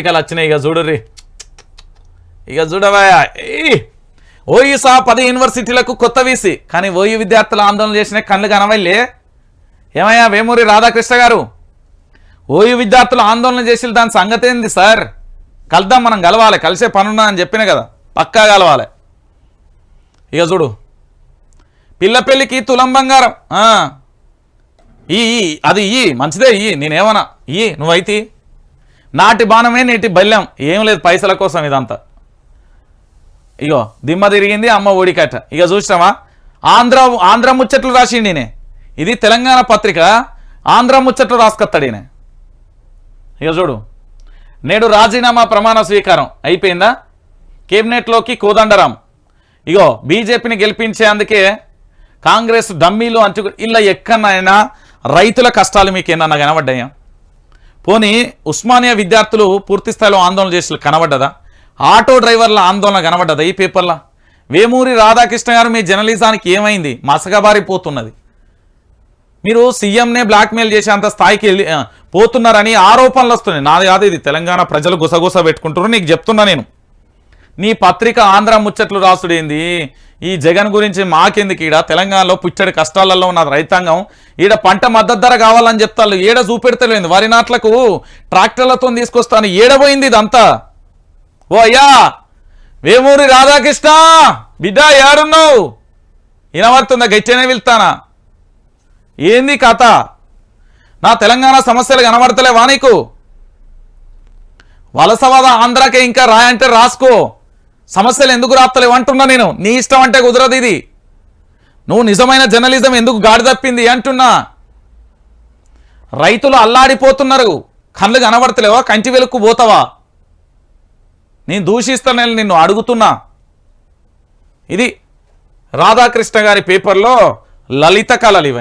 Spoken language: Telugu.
ఎన్నికలు వచ్చినాయి ఇక చూడుర్రి. ఇక చూడవయా ఓయి సహా పది యూనివర్సిటీలకు కొత్త వీసి. కానీ ఓయి విద్యార్థులు ఆందోళన చేసిన కళ్ళు కనవల్లే ఏమయ్యా వేమూరి రాధాకృష్ణ గారు? ఓయి విద్యార్థులు ఆందోళన చేసిన దాని సంగతి ఏంది సార్? కలుద్దాం మనం కలవాలి. కలిసే పనున్నా అని చెప్పిన కదా. పక్కా కలవాలి. ఇక చూడు. పిల్ల పెళ్ళికి తులం బంగారం. ఆ. ఈ ఈ, అది ఈ. మంచిదే ఈ. నేనేమన్నా? ఈ నువ్వైతే. నాటి బాణమే నేటి బల్యం ఏం లేదు పైసల కోసం ఇదంతా. ఇగో దిమ్మ తిరిగింది అమ్మ ఓడికట ఇక చూసినావా? ఆంధ్ర ఆంధ్ర ముచ్చట్లు రాసిండి నేనే ఇది తెలంగాణ పత్రిక ఆంధ్ర ముచ్చట్లు రాసుకొస్తాడు ఈయన. ఇక చూడు. నేడు రాజీనామా ప్రమాణ స్వీకారం. అయిపోయిందా? కేబినెట్లోకి కోదండరాం. ఇగో బీజేపీని గెలిపించేందుకే కాంగ్రెస్ డమ్మీలు అంచు ఇలా ఎక్కడైనా రైతుల కష్టాలు మీకు ఏమన్నా కనబడ్డాయా? పోనీ ఉస్మానియా విద్యార్థులు పూర్తి స్థాయిలో ఆందోళన చేసి కనబడ్డదా? ఆటో డ్రైవర్ల ఆందోళన కనబడ్డదా ఈ పేపర్లో? వేమూరి రాధాకృష్ణ గారు మీ జర్నలిజానికి ఏమైంది? మసగబారిపోతున్నది మీరు సీఎంనే బ్లాక్మెయిల్ చేసేంత స్థాయికి వెళ్ళి పోతున్నారని ఆరోపణలు వస్తున్నాయి. నాది కాదు ఇది తెలంగాణ ప్రజలు గుసగుస పెట్టుకుంటారు నీకు చెప్తున్నా నేను. నీ పత్రిక ఆంధ్ర ముచ్చట్లు రాసుడేంది? ఈ జగన్ గురించి మాకెందుకు ఈడ? తెలంగాణలో పుచ్చడి కష్టాలలో ఉన్న రైతాంగం ఈడ పంట మద్దతు ధర కావాలని చెప్తాను ఏడ చూపెడతలేదు. వరి నాట్లకు ట్రాక్టర్లతో తీసుకొస్తాను. ఏడబోయింది ఇదంతా. ఓ అయ్యా! వేమూరి రాధాకృష్ణ! బిడ్డ ఏడున్నావు? వినబడుతుందా? గట్టినే వెళ్తానా? ఏంది కథ? నా తెలంగాణ సమస్యలు కనబడతలేవా నీకు? వలసవాద ఆంధ్రాకే ఇంకా రాయంటే రాసుకో. సమస్యలు ఎందుకు రాస్తలేవు అంటున్నా నేను. నీ ఇష్టం అంటే కుదరదు ఇది. నువ్వు నిజమైన జర్నలిజం ఎందుకు గాడి తప్పింది అంటున్నా. రైతులు అల్లాడిపోతున్నారు. కళ్ళు కనబడతలేవా? కంటి వెలుక్కు పోతావా? నేను దూషిస్తానని నిన్ను అడుగుతున్నా. ఇది రాధాకృష్ణ గారి పేపర్లో లలిత కళలు ఇవన్నీ